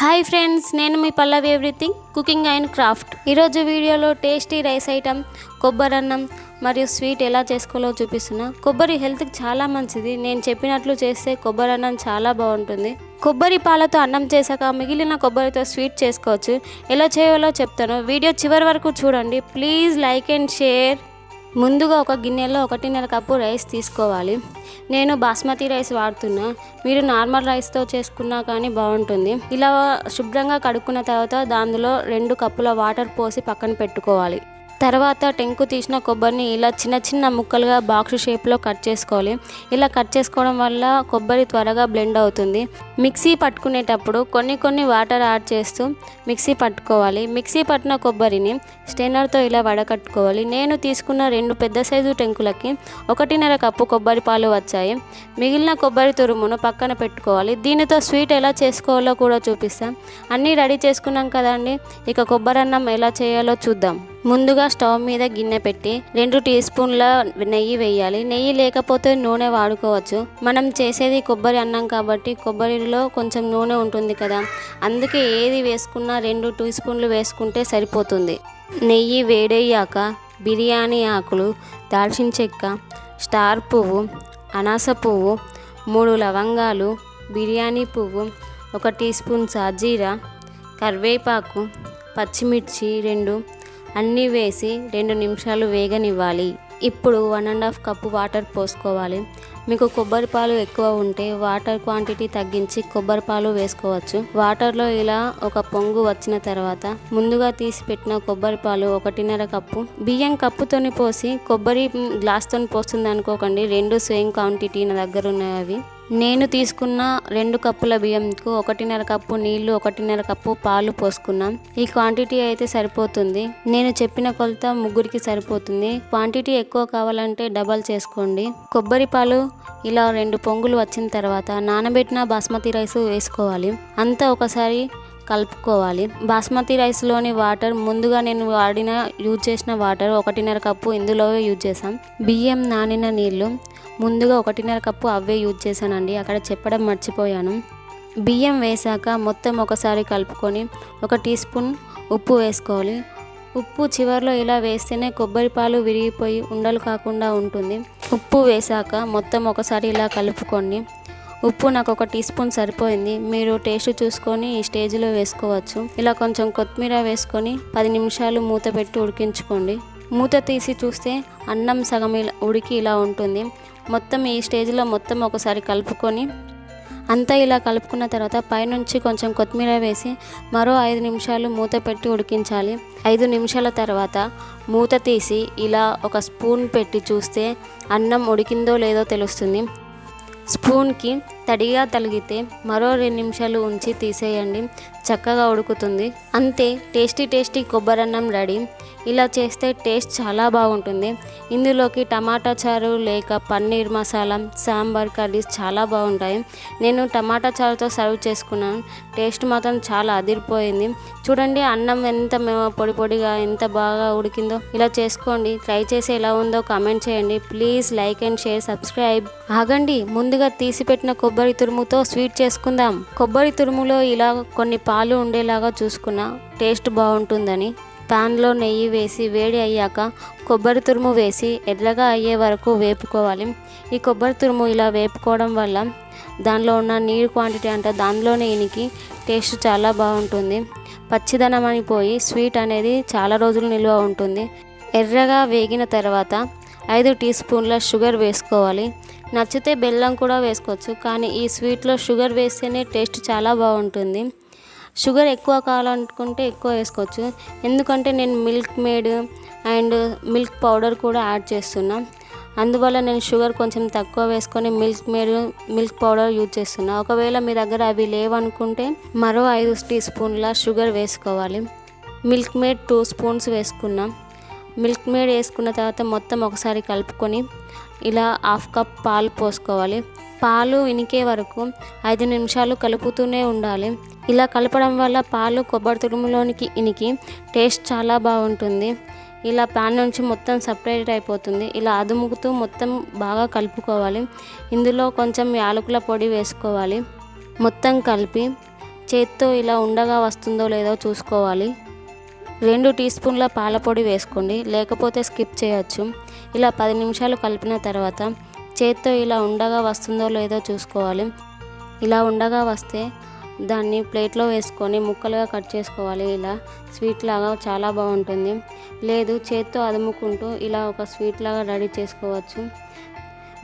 Hi friends నేను మీ Pallavi everything cooking and craft. ఈరోజు వీడియోలో టేస్టీ రైస్ ఐటమ్ కొబ్బరి అన్నం మరియు స్వీట్ ఎలా చేసుకోవాలో చూపిస్తున్నా. కొబ్బరి హెల్త్కి చాలా మంచిది. నేను చెప్పినట్లు చేస్తే కొబ్బరి అన్నం చాలా బాగుంటుంది. కొబ్బరి పాలతో అన్నం చేశాక మిగిలిన కొబ్బరితో స్వీట్ చేసుకోవచ్చు. ఎలా చేయాలో చెప్తాను. వీడియో చివరి వరకు చూడండి. Please like and share. ముందుగా ఒక గిన్నెలో ఒకటిన్నర కప్పు రైస్ తీసుకోవాలి. నేను బాస్మతి రైస్ వాడుతున్నా. మీరు నార్మల్ రైస్తో చేసుకున్నా కానీ బాగుంటుంది. ఇలా శుభ్రంగా కడుక్కున్న తర్వాత దానిలో రెండు కప్పుల వాటర్ పోసి పక్కన పెట్టుకోవాలి. తర్వాత టెంకు తీసిన కొబ్బరిని ఇలా చిన్న చిన్న ముక్కలుగా బాక్స్ షేప్లో కట్ చేసుకోవాలి. ఇలా కట్ చేసుకోవడం వల్ల కొబ్బరి త్వరగా బ్లెండ్ అవుతుంది. మిక్సీ పట్టుకునేటప్పుడు కొన్ని కొన్ని వాటర్ యాడ్ చేస్తూ మిక్సీ పట్టుకోవాలి. మిక్సీ పట్టిన కొబ్బరిని స్టెయినర్తో ఇలా వడకట్టుకోవాలి. నేను తీసుకున్న రెండు పెద్ద సైజు టెంకులకి ఒకటిన్నర కప్పు కొబ్బరి పాలు వచ్చాయి. మిగిలిన కొబ్బరి తురుమును పక్కన పెట్టుకోవాలి. దీనితో స్వీట్ ఎలా చేసుకోవాలో కూడా చూపిస్తాం. అన్నీ రెడీ చేసుకున్నాం కదండి. ఇక కొబ్బరి అన్నం ఎలా చేయాలో చూద్దాం. ముందుగా స్టవ్ మీద గిన్నె పెట్టి రెండు టీ స్పూన్ల నెయ్యి వేయాలి. నెయ్యి లేకపోతే నూనె వాడుకోవచ్చు. మనం చేసేది కొబ్బరి అన్నం కాబట్టి కొబ్బరిలో కొంచెం నూనె ఉంటుంది కదా. అందుకే ఏది వేసుకున్నా రెండు టీ స్పూన్లు వేసుకుంటే సరిపోతుంది. నెయ్యి వేడయ్యాక బిర్యానీ ఆకులు దాల్చిన చెక్క స్టార్ పువ్వు అనాస పువ్వు మూడు లవంగాలు బిర్యానీ పువ్వు ఒక టీ స్పూన్ సాజీరా కరివేపాకు పచ్చిమిర్చి రెండు అన్నీ వేసి రెండు నిమిషాలు వేగనివ్వాలి. ఇప్పుడు one and half cup water పోసుకోవాలి. మీకు కొబ్బరి పాలు ఎక్కువ ఉంటే వాటర్ క్వాంటిటీ తగ్గించి కొబ్బరి పాలు వేసుకోవచ్చు. వాటర్లో ఇలా ఒక పొంగు వచ్చిన తర్వాత ముందుగా తీసి పెట్టిన కొబ్బరి పాలు ఒకటిన్నర కప్పు. బియ్యం కప్పుతోని పోసి కొబ్బరి గ్లాస్తోని పోస్తుంది అనుకోకండి రెండు సేమ్ క్వాంటిటీ నా దగ్గర ఉన్నాయి అవి నేను తీసుకున్న రెండు కప్పుల బియ్యంకు ఒకటిన్నర కప్పు నీళ్ళు ఒకటిన్నర కప్పు పాలు పోసుకున్నాం. ఈ క్వాంటిటీ అయితే సరిపోతుంది. నేను చెప్పిన కొలత ముగ్గురికి సరిపోతుంది. క్వాంటిటీ ఎక్కువ కావాలంటే డబల్ చేసుకోండి. కొబ్బరి పాలు ఇలా రెండు పొంగులు వచ్చిన తర్వాత నానబెట్టిన బాస్మతి రైస్ వేసుకోవాలి. అంతా ఒకసారి కలుపుకోవాలి. బాస్మతి రైస్లోని వాటర్ ముందుగా నేను వాడిన యూజ్ చేసిన వాటర్ ఒకటిన్నర కప్పు ఇందులో యూజ్ చేసాం బియ్యం నానిన నీళ్ళు ముందుగా ఒకటిన్నర కప్పు అవే యూజ్ చేశానండి. అక్కడ చెప్పడం మర్చిపోయాను. బియ్యం వేశాక మొత్తం ఒకసారి కలుపుకొని ఒక టీ స్పూన్ ఉప్పు వేసుకోవాలి. ఉప్పు చివరిలో ఇలా వేస్తేనే కొబ్బరి పాలు విరిగిపోయి ఉండలు కాకుండా ఉంటుంది. ఉప్పు వేశాక మొత్తం ఒకసారి ఇలా కలుపుకోండి ఉప్పు నాకు ఒక టీ స్పూన్ సరిపోయింది. మీరు టేస్ట్ చూసుకొని ఈ స్టేజ్లో వేసుకోవచ్చు. ఇలా కొంచెం కొత్తిమీర వేసుకొని పది నిమిషాలు మూత పెట్టి ఉడికించుకోండి. మూత తీసి చూస్తే అన్నం సగం ఇలా ఉడికి ఇలా ఉంటుంది. మొత్తం ఈ స్టేజ్లో మొత్తం ఒకసారి కలుపుకొని అంతా ఇలా కలుపుకున్న తర్వాత పైనుంచి కొంచెం కొత్తిమీర వేసి మరో ఐదు నిమిషాలు మూత పెట్టి ఉడికించాలి. ఐదు నిమిషాల తర్వాత మూత తీసి ఇలా ఒక స్పూన్ పెట్టి చూస్తే అన్నం ఉడికిందో లేదో తెలుస్తుంది. స్పూన్కి తడిగా తలిగితే మరో రెండు నిమిషాలు ఉంచి తీసేయండి. చక్కగా ఉడుకుతుంది. అంతే టేస్టీ టేస్టీ కొబ్బరన్నం రెడీ. ఇలా చేస్తే టేస్ట్ చాలా బాగుంటుంది. ఇందులోకి టమాటా చారు లేక పన్నీర్ మసాలా సాంబార్ కర్రీస్ చాలా బాగుంటాయి. నేను టమాటా చారుతో సర్వ్ చేసుకున్నాను. టేస్ట్ మాత్రం చాలా అదిరిపోయింది. చూడండి అన్నం ఎంత పొడి పొడిగా ఎంత బాగా ఉడికిందో. ఇలా చేసుకోండి. ట్రై చేసి ఎలా ఉందో కామెంట్ చేయండి. Please like and share subscribe. ఆగండి. ముందుగా తీసిపెట్టిన కొబ్బరి కొబ్బరి తురుముతో స్వీట్ చేసుకుందాం. కొబ్బరి తురుములో ఇలా కొన్ని పాలు ఉండేలాగా చూసుకున్న టేస్ట్ బాగుంటుందని. ప్యాన్లో నెయ్యి వేసి వేడి అయ్యాక కొబ్బరి తురుము వేసి ఎర్రగా అయ్యే వరకు వేపుకోవాలి. ఈ కొబ్బరి తురుము ఇలా వేపుకోవడం వల్ల దానిలో ఉన్న నీరు క్వాంటిటీ అంటే దానిలోనే ఇనికి టేస్ట్ చాలా బాగుంటుంది. పచ్చిదనం అని పోయి స్వీట్ అనేది చాలా రోజులు నిల్వ ఉంటుంది. ఎర్రగా వేగిన తర్వాత ఐదు టీ స్పూన్ల షుగర్ వేసుకోవాలి. నచ్చితే బెల్లం కూడా వేసుకోవచ్చు కానీ ఈ స్వీట్లో షుగర్ వేస్తేనే టేస్ట్ చాలా బాగుంటుంది. షుగర్ ఎక్కువ కావాలనుకుంటే ఎక్కువ వేసుకోవచ్చు. ఎందుకంటే నేను Milkmaid and milk powder కూడా యాడ్ చేస్తున్నా. అందువల్ల నేను షుగర్ కొంచెం తక్కువ వేసుకొని Milkmaid milk powder use చేస్తున్నా. ఒకవేళ మీ దగ్గర అవి లేవనుకుంటే మరో ఐదు టీ స్పూన్ల షుగర్ వేసుకోవాలి. మిల్క్ మేడ్ టూ స్పూన్స్ వేసుకున్నాం. మిల్క్ మేడ్ వేసుకున్న తర్వాత మొత్తం ఒకసారి కలుపుకొని ఇలా హాఫ్ కప్ పాలు పోసుకోవాలి. పాలు ఇనికే వరకు ఐదు నిమిషాలు కలుపుతూనే ఉండాలి. ఇలా కలపడం వల్ల పాలు కొబ్బరి తురుములోనికి ఇనికి టేస్ట్ చాలా బాగుంటుంది. ఇలా ప్యాన్ నుంచి మొత్తం సపరేట్ అయిపోతుంది. ఇలా అదుముకుతూ మొత్తం బాగా కలుపుకోవాలి. ఇందులో కొంచెం యాలకుల పొడి వేసుకోవాలి. మొత్తం కలిపి చేత్తో ఇలా ఉండగా వస్తుందో లేదో చూసుకోవాలి. రెండు టీ స్పూన్ల పాలపొడి వేసుకోండి లేకపోతే స్కిప్ చేయొచ్చు. ఇలా పది నిమిషాలు కలిపిన తర్వాత చేత్తో ఇలా ఉండగా వస్తుందో లేదో చూసుకోవాలి. ఇలా ఉండగా వస్తే దాన్ని ప్లేట్లో వేసుకొని ముక్కలుగా కట్ చేసుకోవాలి. ఇలా స్వీట్ లాగా చాలా బాగుంటుంది. లేదు చేత్తో అదుముకుంటూ ఇలా ఒక స్వీట్ లాగా రెడీ చేసుకోవచ్చు.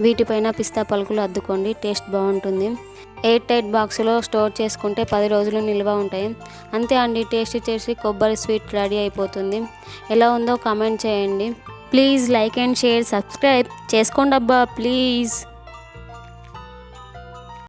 వీటిపైన పిస్తా పలుకులు అద్దుకోండి టేస్ట్ బాగుంటుంది. ఎయిర్ టైట్ బాక్స్లో స్టోర్ చేసుకుంటే పది రోజులు నిల్వ ఉంటాయి. అంతే అండి టేస్ట్ చేసి కొబ్బరి స్వీట్ రెడీ అయిపోతుంది. ఎలా ఉందో కామెంట్ చేయండి. Please like and share subscribe చేసుకోండి అబ్బా ప్లీజ్.